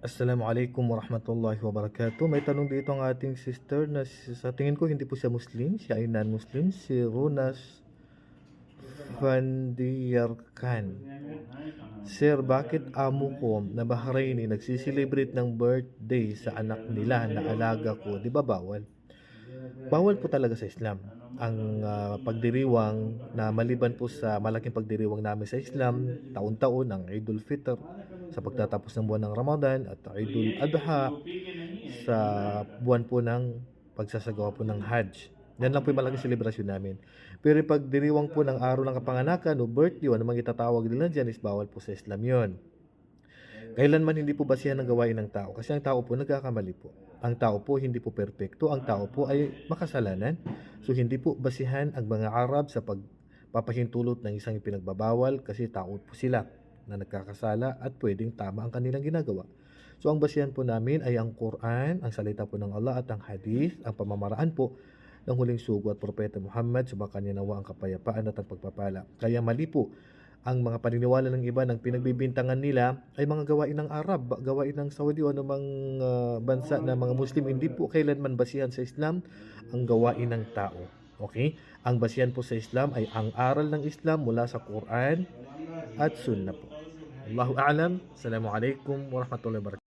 Assalamualaikum warahmatullahi wabarakatuh. May tanong dito ang ating sister na sa tingin ko hindi po siya Muslim, siya ay non-Muslim, si Runas Vandiyarkan. Sir, bakit amo ko na Bahraini nagsiselebrate ng birthday sa anak nila na alaga ko? Di ba bawal? Bawal po talaga sa Islam ang ah, pagdiriwang na maliban po sa malaking pagdiriwang namin sa Islam, taon-taon ang Idul Fitr sa pagtatapos ng buwan ng Ramadan at Idul Adha sa buwan po ng pagsasagawa po ng Hajj. Yan lang po yung malaking selebrasyon namin. Pero yung pagdiriwang po ng araw ng kapanganakan o birthday o anumang itatawag nila dyan is bawal po sa Islam yon. Kailanman hindi po basihan ng gawain ng tao kasi ang tao po nagkakamali po. Ang tao po hindi po perpekto, ang tao po ay makasalanan. So hindi po basihan ang mga Arab sa pagpapahintulot ng isang ipinagbabawal kasi tao po sila na nagkakasala at pwedeng tama ang kanilang ginagawa. So ang basihan po namin ay ang Quran, ang salita po ng Allah at ang hadith, ang pamamaraan po ng huling sugo at propeta Muhammad, subakan niya nawa ang kapayapaan at ang pagpapala. Kaya mali po ang mga paniniwala ng iba ng pinagbibintangan nila ay mga gawain ng Arab, gawain ng Saudi o anumang ah, bansa na mga Muslim. Hindi po kailanman basihan sa Islam ang gawain ng tao. Okay? Ang basihan po sa Islam ay ang aral ng Islam mula sa Quran at Sunnah po. Allahu a'lam. Assalamualaikum warahmatullahi wabarakatuh.